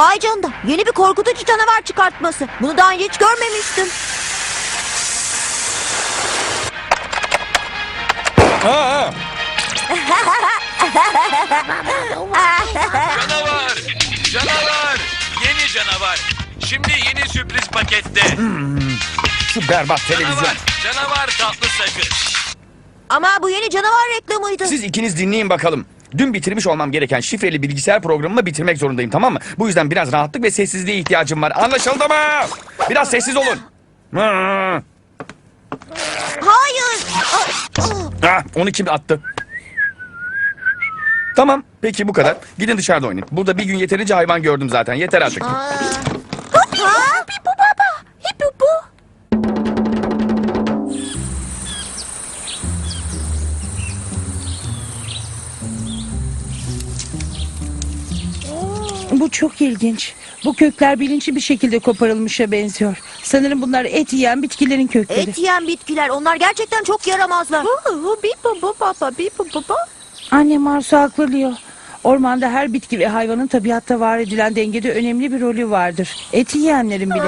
Vay canına. Yeni bir korkutucu canavar çıkartması. Bunu daha önce hiç görmemiştim. Aa, Canavar! Canavar! Yeni canavar! Şimdi yeni sürpriz pakette. şu berbat televizyon. Canavar! Canavar tatlı sakız. Ama bu yeni canavar reklamıydı. Siz ikiniz dinleyin bakalım. Dün bitirmiş olmam gereken şifreli bilgisayar programımı bitirmek zorundayım tamam mı? Bu yüzden biraz rahatlık ve sessizliğe ihtiyacım var. Anlaşıldı mı? Biraz sessiz olun. Hı. Hayır. Ah, onu kim attı? Tamam peki bu kadar. Gidin dışarıda oynayın. Burada bir gün yeterince hayvan gördüm zaten. Yeter artık. aa. Çok ilginç. Bu kökler bilinçli bir şekilde koparılmışa benziyor. Sanırım bunlar et yiyen bitkilerin kökleri. Et yiyen bitkiler. Onlar gerçekten çok yaramazlar. Anne Marsu haklı Leo. Ormanda her bitki ve hayvanın tabiatta var edilen dengede önemli bir rolü vardır. Et yiyenlerin bile.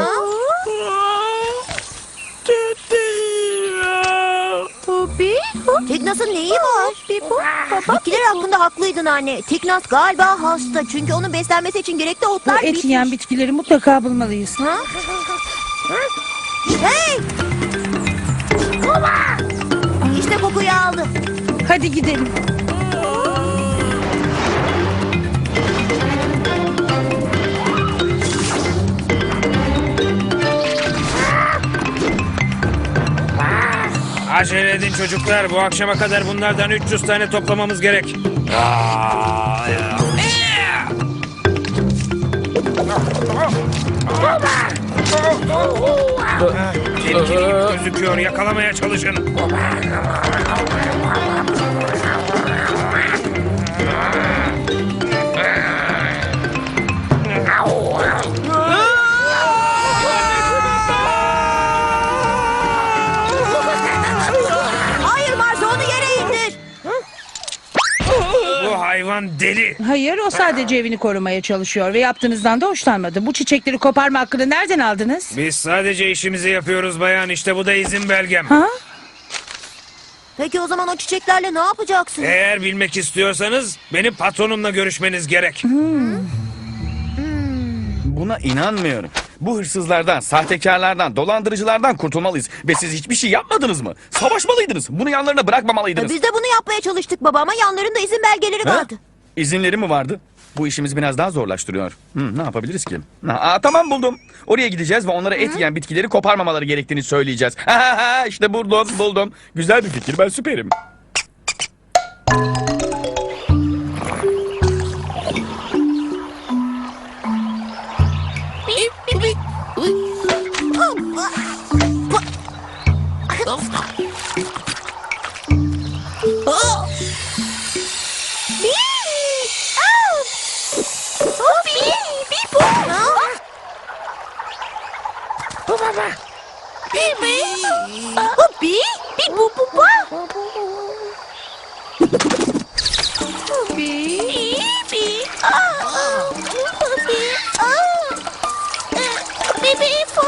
Tignas'ın neyi var? Bitkiler hakkında haklıydın anne. Tignas galiba hasta. Çünkü onun beslenmesi için gerekli Bu otlar et bitmiş. yiyen bitkileri mutlaka bulmalıyız. Ha? Hey! İşte kokuyu aldı. Hadi gidelim. Acele edin çocuklar. Bu akşama kadar bunlardan 300 tane toplamamız gerek. Aa, gözüküyor. Yakalamaya çalışın. Hayvan deli. Hayır o sadece evini korumaya çalışıyor ve yaptığınızdan da hoşlanmadı. Bu çiçekleri koparma hakkını nereden aldınız? Biz sadece işimizi yapıyoruz bayan. İşte bu da izin belgem. Ha? Peki o zaman o çiçeklerle ne yapacaksın? Eğer bilmek istiyorsanız benim patronumla görüşmeniz gerek. Buna inanmıyorum. Bu hırsızlardan, sahtekarlardan, dolandırıcılardan kurtulmalıyız. Ve siz hiçbir şey yapmadınız mı? Savaşmalıydınız. Bunu yanlarına bırakmamalıydınız. Biz de bunu yapmaya çalıştık baba ama yanlarında izin belgeleri Ha? vardı. İzinleri mi vardı? Bu işimizi biraz daha zorlaştırıyor. Hı, ne yapabiliriz ki? Ha, aa, tamam buldum. Oraya gideceğiz ve onlara et yiyen bitkileri koparmamaları gerektiğini söyleyeceğiz. Ha, ha, ha, işte buldum, buldum. Güzel bir fikir, ben süperim. Bi, bi bu bu bu. Bi, bi. Aa, bi, aa. Bi, bi, bu.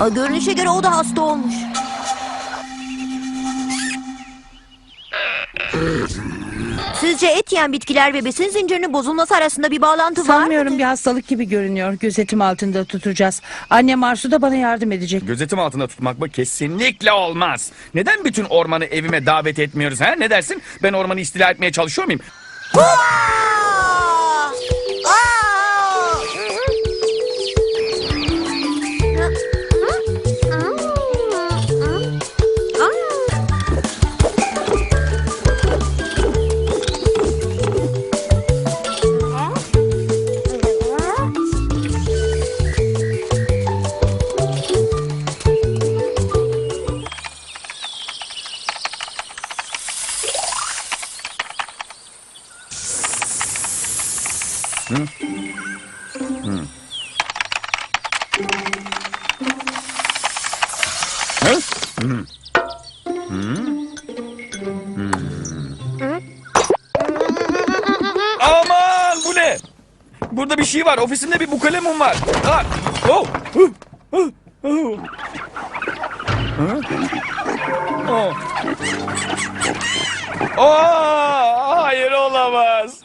A, görünüşe göre o da hasta olmuş. Sizce et yiyen bitkiler ve besin zincirinin bozulması arasında bir bağlantı var Sanmıyorum mıdır? bir hastalık gibi görünüyor. Gözetim altında tutacağız. Anne Marsu da bana yardım edecek. Gözetim altında tutmak mı? Kesinlikle olmaz. Neden bütün ormanı evime davet etmiyoruz ha? Ne dersin? Ben ormanı istila etmeye çalışıyor muyum? Aa! Burada bir şey var. Ofisimde bir bukalemum var. Ah, oh, huh, huh, huh. Oh. Aa, hayır olamaz.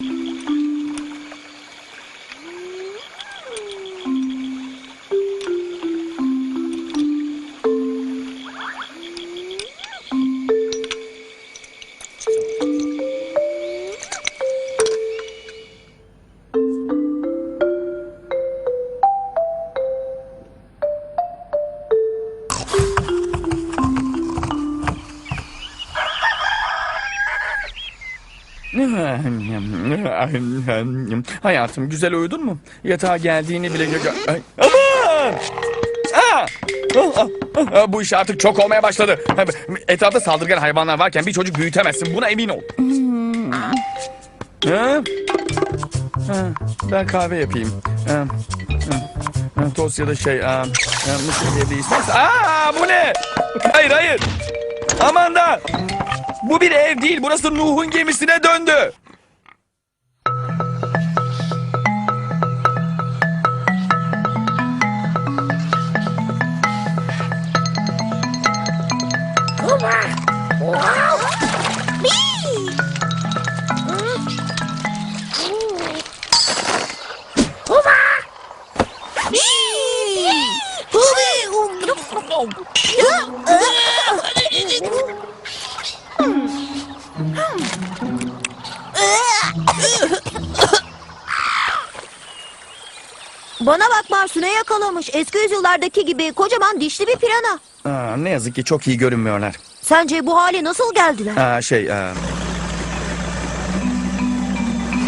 Hayatım güzel uyudun mu? Yatağa geldiğini bile... Ay, Aman! Aa! Ah, ah, ah, Bu iş artık çok olmaya başladı. Etrafta saldırgan hayvanlar varken bir çocuk büyütemezsin. Buna emin ol. Ha? Ha, Ben kahve yapayım. Ha, ha, ha, Tost ya da şey... Aa, mısır diye bir. Aa, bu ne? Hayır hayır. Aman da. Bu bir ev değil. Burası Nuh'un gemisine döndü. Bana bak Marsu ne yakalamış. Eski yüzyıllardaki gibi kocaman dişli bir pirana. Aa, ne yazık ki çok iyi görünmüyorlar. Sence bu hale nasıl geldiler? Aa, şey... aa,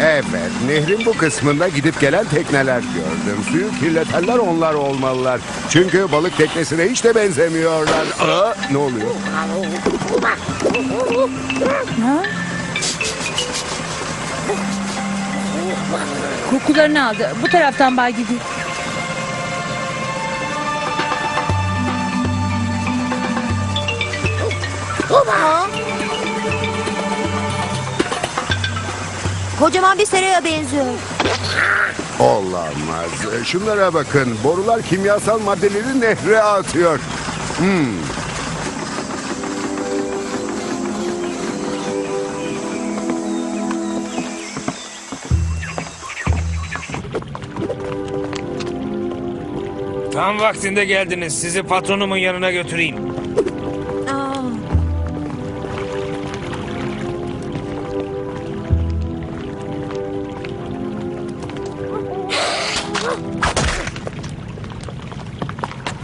Evet, nehrin bu kısmında gidip gelen tekneler gördüm. Suyu kirletenler onlar olmalılar. Çünkü balık teknesine hiç de benzemiyorlar. Aa, ne oluyor? Kokularını aldı. Bu taraftan bay gidiyor. Ha? Kocaman bir seraya benziyor. Olamaz. Şunlara bakın. Borular kimyasal maddeleri nehre atıyor. Hmm. Tam vaktinde geldiniz. Sizi patronumun yanına götüreyim.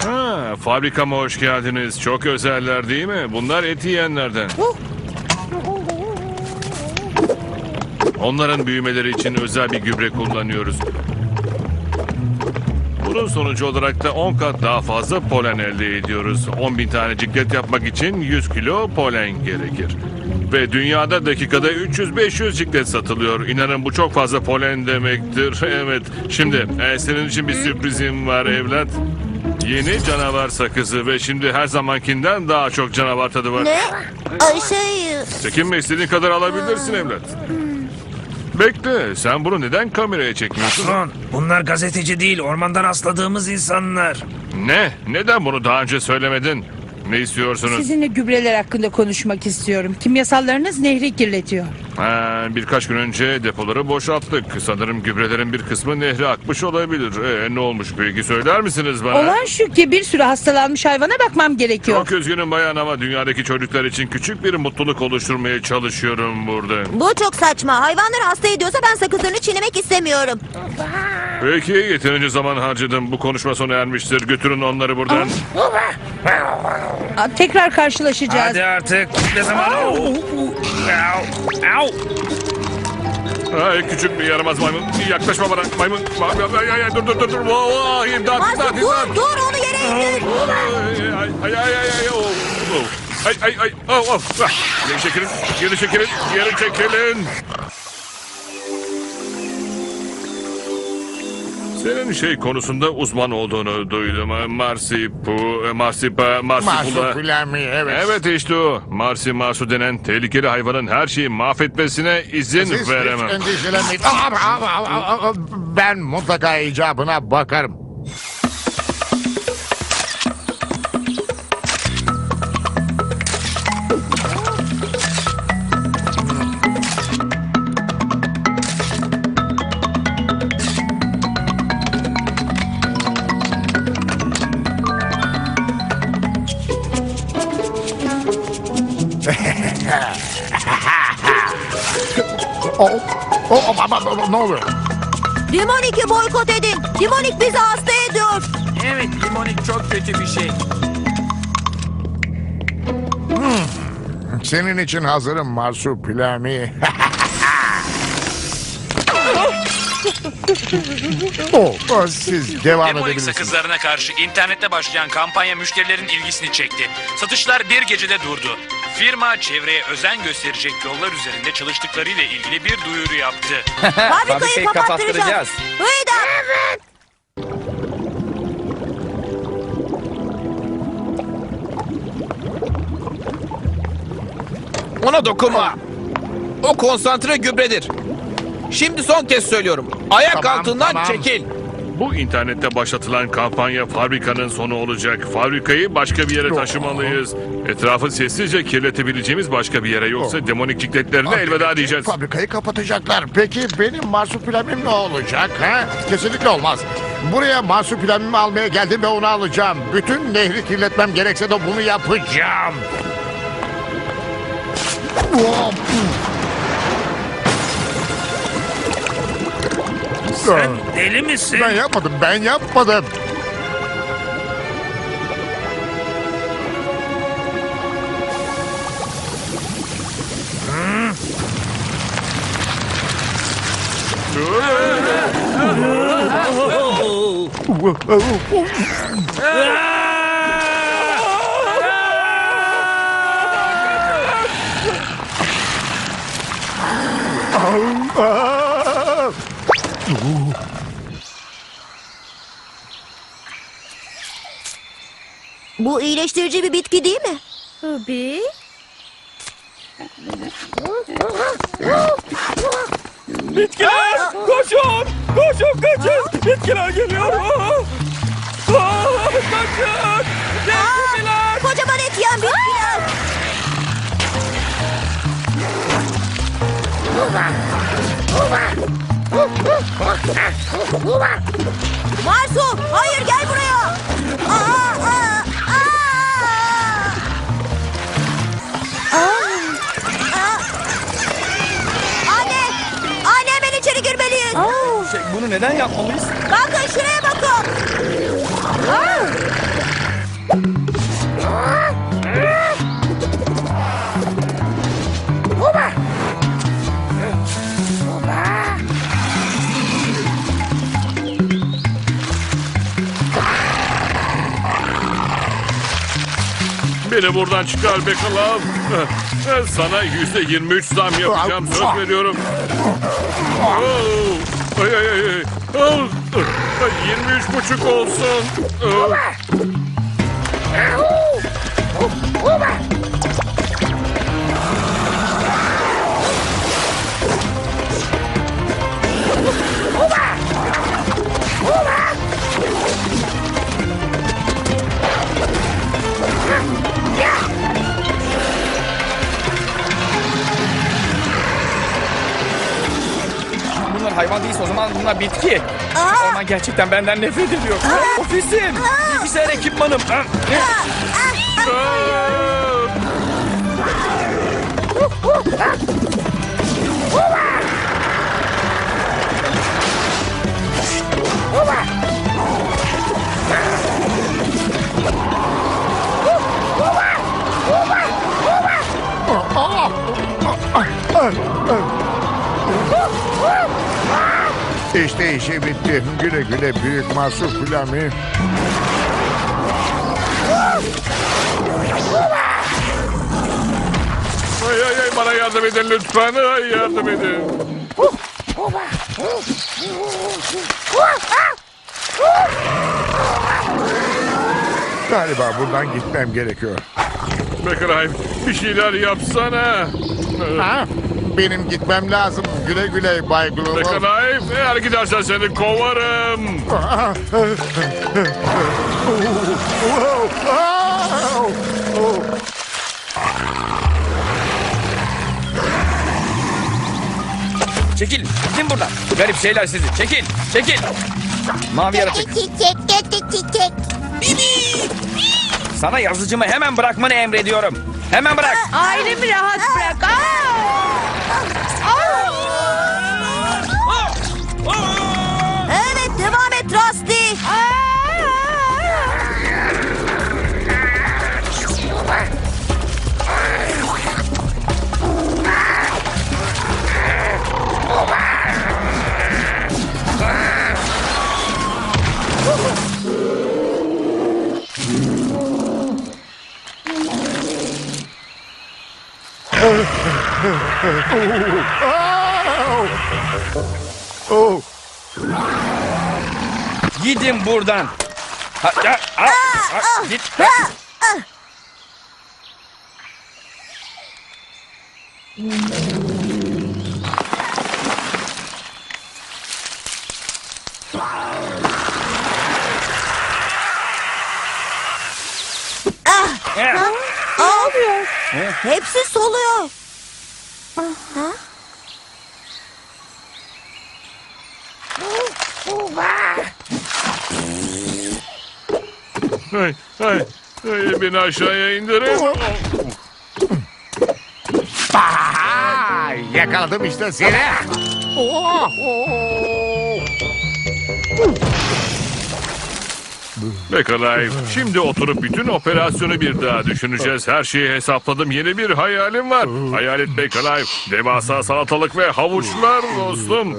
Ha, fabrikama hoş geldiniz. Çok özeller değil mi? Bunlar et yiyenlerden. Onların büyümeleri için özel bir gübre kullanıyoruz. Bunun sonucu olarak da 10 kat daha fazla polen elde ediyoruz. 10 bin tane ciklet yapmak için 100 kilo polen gerekir. Ve dünyada dakikada 300-500 ciklet satılıyor. İnanın bu çok fazla polen demektir. Evet. Şimdi e, senin için bir sürprizim var evlat. Yeni canavar sakızı ve şimdi her zamankinden daha çok canavar tadı var. Ne? Ay şey... Çekinme istediğin kadar alabilirsin evlat. Bekle sen bunu neden kameraya çekmiyorsun? Patron, bunlar gazeteci değil, ormandan asladığımız insanlar. Ne? Neden bunu daha önce söylemedin? Ne istiyorsunuz? Sizinle gübreler hakkında konuşmak istiyorum. Kimyasallarınız nehri kirletiyor. Ha, birkaç gün önce depoları boşalttık. Sanırım gübrelerin bir kısmı nehre akmış olabilir. Ee, ne olmuş peki söyler misiniz bana? Olan şu ki bir sürü hastalanmış hayvana bakmam gerekiyor. Çok üzgünüm bayan ama dünyadaki çocuklar için küçük bir mutluluk oluşturmaya çalışıyorum burada. Bu çok saçma. Hayvanları hasta ediyorsa ben sakızlarını çiğnemek istemiyorum. Peki yeterince zaman harcadım. Bu konuşma sona ermiştir. Götürün onları buradan. Aa, Tekrar karşılaşacağız. Hadi artık. Ne zaman? Au! Au! Au! Ay küçük bir yaramaz maymun. Yaklaşma bana maymun. Ay, ay, ay, dur dur dur dur. Vaa, imdat Marsu imdat dur imdat. dur onu yere indir. Ay ay ay ay ay. oh, oh. Ay ay ay. Oh, oh. Ah, Geri çekilin. Geri çekilin. Geri çekilin. Senin şey konusunda uzman olduğunu duydum. Marsipu, Marsipa, Marsipula. Marsupilami evet. Evet işte o. Marsi Marsu denen tehlikeli hayvanın her şeyi mahvetmesine izin Siz hiç veremem. endişelenmeyin. Aa, aa, aa, aa, Ben mutlaka icabına bakarım. Oh, oh, oh, oh, oh, ne oluyor? Demonik'i boykot edin. Demonik bizi hasta ediyor. Evet limonik çok kötü bir şey. Senin için hazırım Marsupilami. oh, oh, siz devam Demonik edebilirsiniz. sakızlarına karşı internette başlayan kampanya müşterilerin ilgisini çekti. Satışlar bir gecede durdu. Firma çevreye özen gösterecek yollar üzerinde çalıştıklarıyla ilgili bir duyuru yaptı. Fabrikayı kapattıracağız. Hıyda. Ona dokunma. O konsantre gübredir. Şimdi son kez söylüyorum. Ayak Tamam, altından tamam. çekil. Bu internette başlatılan kampanya fabrikanın sonu olacak. Fabrikayı başka bir yere taşımalıyız. Etrafı sessizce kirletebileceğimiz başka bir yere yoksa demonik cikletlerine elveda diyeceğiz. Fabrikayı kapatacaklar. Peki benim marsupilamim ne olacak? Ha? Kesinlikle olmaz. Buraya marsupilamimi almaya geldim ve onu alacağım. Bütün nehri kirletmem gerekse de bunu yapacağım. Sen deli misin? Ben yapmadım, ben yapmadım. Bu iyileştirici bir bitki değil mi? Tabii. Bitkiler! Koşun! Koşun kaçın! Bitkiler geliyor! Aa! Aa, Kaçın! Aa, kocaman et yiyen bitkiler. Marsu, hayır gel buraya. Aa, aa, aa. Aa. Anne, anne hemen içeri girmeliyiz. Şey, bunu neden yapmalıyız? Bakın şuraya bakın. Beni buradan çıkar be kılav. Sana yüzde yirmi üç zam yapacağım söz veriyorum. Oo, Ay ay ay. Yirmi üç buçuk olsun. Oo. Bunlar bitki. Aa. Orman gerçekten benden nefret ediyor. Ofisim, bilgisayar ekipmanım. Ah, ne? Aa! İşte işi bitti. Güle güle büyük marsupilami. Ay ay ay bana yardım edin lütfen. Ay yardım edin. Galiba buradan gitmem gerekiyor. McLeod bir şeyler yapsana. Ha? Benim gitmem lazım. Güle güle Bay Global. McLeod eğer gidersen seni kovarım. Çekil. Gidin buradan. Garip şeyler sizi. Çekil. Çekil. Mavi yaratık. Sana yazıcımı hemen bırakmanı emrediyorum. Hemen bırak. Ailemi rahat bırak. Evet Oh. Gidin buradan. Ha, ha, ha, ha, git. Ha. Eh, Ağlıyor. Hepsi soluyor. Ay, ay, ay, beni aşağıya indirin. Aa, yakaladım işte seni. Oh, oh. McLeod şimdi oturup bütün operasyonu bir daha düşüneceğiz. Her şeyi hesapladım. Yeni bir hayalim var. Hayalet McLeod. Devasa salatalık ve havuçlar dostum.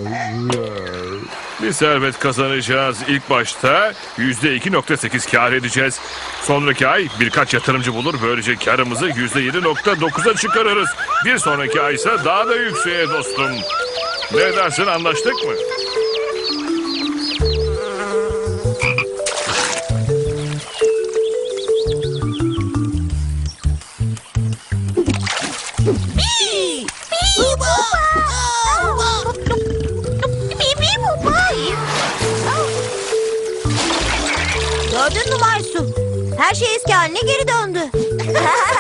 Bir servet kazanacağız. İlk başta yüzde 2.8 kar edeceğiz. Sonraki ay birkaç yatırımcı bulur. Böylece karımızı yüzde 7.9'a çıkarırız. Bir sonraki ay ise daha da yükseğe dostum. Ne dersin anlaştık mı? Gördün mü Marsu? Her şey eski haline geri döndü.